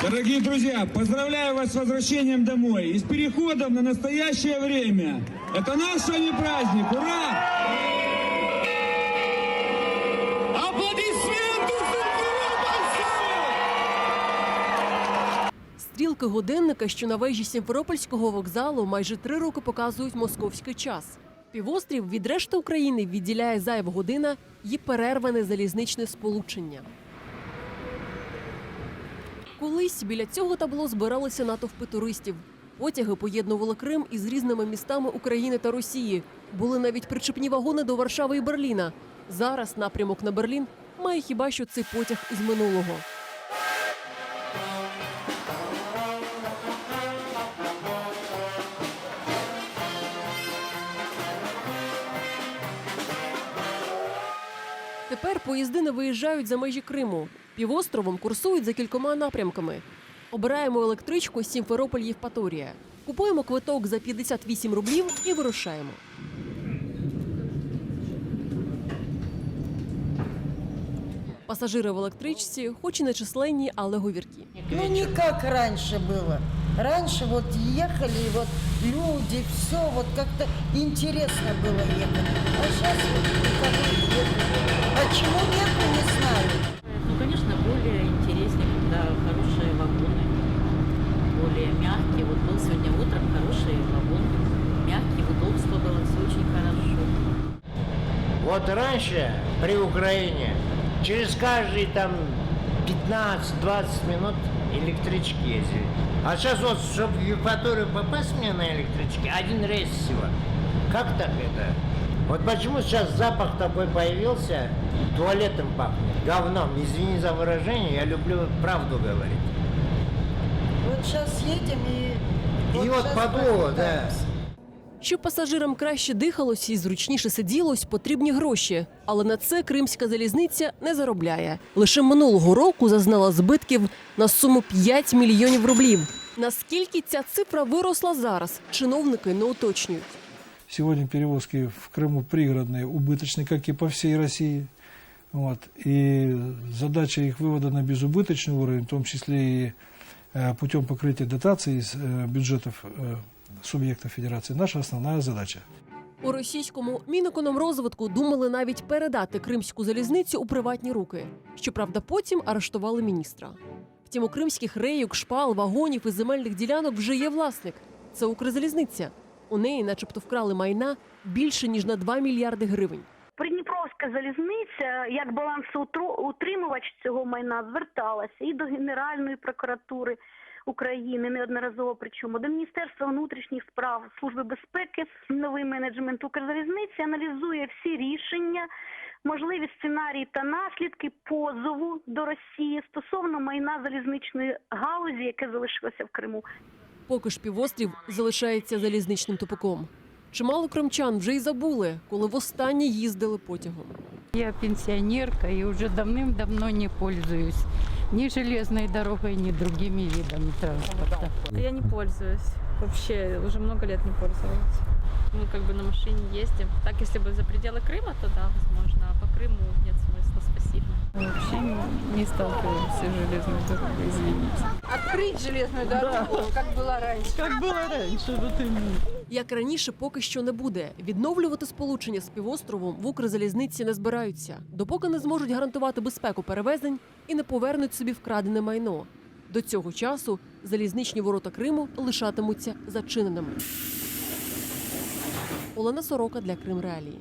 Дорогие друзья, поздравляю вас с возвращением домой и с переходом на настоящее время. Это наш с вами праздник. Ура! Аплодисменты Стрілки годинника, що на вежі Сімферопольського вокзалу, майже три роки показують московський час. Півострів від решти України відділяє зайва година і перерване залізничне сполучення. Колись біля цього табло збиралися натовпи туристів. Потяги поєднували Крим із різними містами України та Росії. Були навіть причепні вагони до Варшави і Берліна. Зараз напрямок на Берлін має хіба що цей потяг із минулого. Тепер поїзди не виїжджають за межі Криму. Півостровом курсують за кількома напрямками. Обираємо електричку Сімферополь Євпаторія. Купуємо квиток за 58 рублів і вирушаємо. Пасажири в електричці, хоч і не численні, але говіркі. Ну, не как раньше было. Раньше вот ехали, и вот люди, все, вот как-то интересно было ехать. А сейчас вот никого не ехать. Почему нет, мы не сегодня утром хороший вагон, мягкий, удобство было, все очень хорошо. Вот раньше при Украине через каждые там 15-20 минут электрички ездили. А сейчас вот, чтобы в Евпаторию попасть мне на электричке, один рейс всего. Как так это? Вот почему сейчас запах такой появился, туалетом пахнет, говном. Извини за выражение, я люблю правду говорить. Вот сейчас едем и... И вот щас подуло, да. покатаемся. Щоб пасажирам краще дихалось і зручніше сиділось, потрібні гроші. Але на це кримська залізниця не заробляє. Лише минулого року зазнала збитків на суму 5 мільйонів рублів. Наскільки ця цифра виросла зараз, чиновники не уточнюють. Сегодня перевозки в Крыму пригородные, убыточные, как и по всей России. Вот. И задача их вывода на безубыточный уровень, в том числе и э, путем покрытия дотаций из э, бюджетов э, субъектов Федерации, наша основная задача. У російському Мінекономрозвитку думали навіть передати кримську залізницю у приватні руки. Щоправда, потім арештували міністра. Втім, у кримських рейок, шпал, вагонів і земельних ділянок вже є власник. Це Укрзалізниця. У неї, начебто, вкрали майна більше ніж на 2 мільярди гривень. Залізниця, як балансоутримувач цього майна, зверталася і до Генеральної прокуратури України неодноразово, причому до Міністерства внутрішніх справ, Служби безпеки, новий менеджмент Укрзалізниці аналізує всі рішення, можливі сценарії та наслідки позову до Росії стосовно майна залізничної галузі, яке залишилося в Криму. Поки ж півострів залишається залізничним тупиком. Чимало кримчан вже й забули, коли востаннє їздили потягом. Я пенсионерка и уже давным-давно не пользуюсь ни железной дорогой, ни другими видами транспорта. Я не пользуюсь. Вообще уже много лет не пользовалась. Мы как бы на машине ездим. Так, если бы за пределы Крыма, то да, возможно. А по Крыму нет смысла. сталкиваемся с железной дорогой, извините. Открыть железную дорогу, как было раньше. Как было раньше, вот именно. Як раніше, поки що не буде. Відновлювати сполучення з півостровом в Укрзалізниці не збираються, допоки не зможуть гарантувати безпеку перевезень і не повернуть собі вкрадене майно. До цього часу залізничні ворота Криму лишатимуться зачиненими. Олена Сорока для Крим Реалії.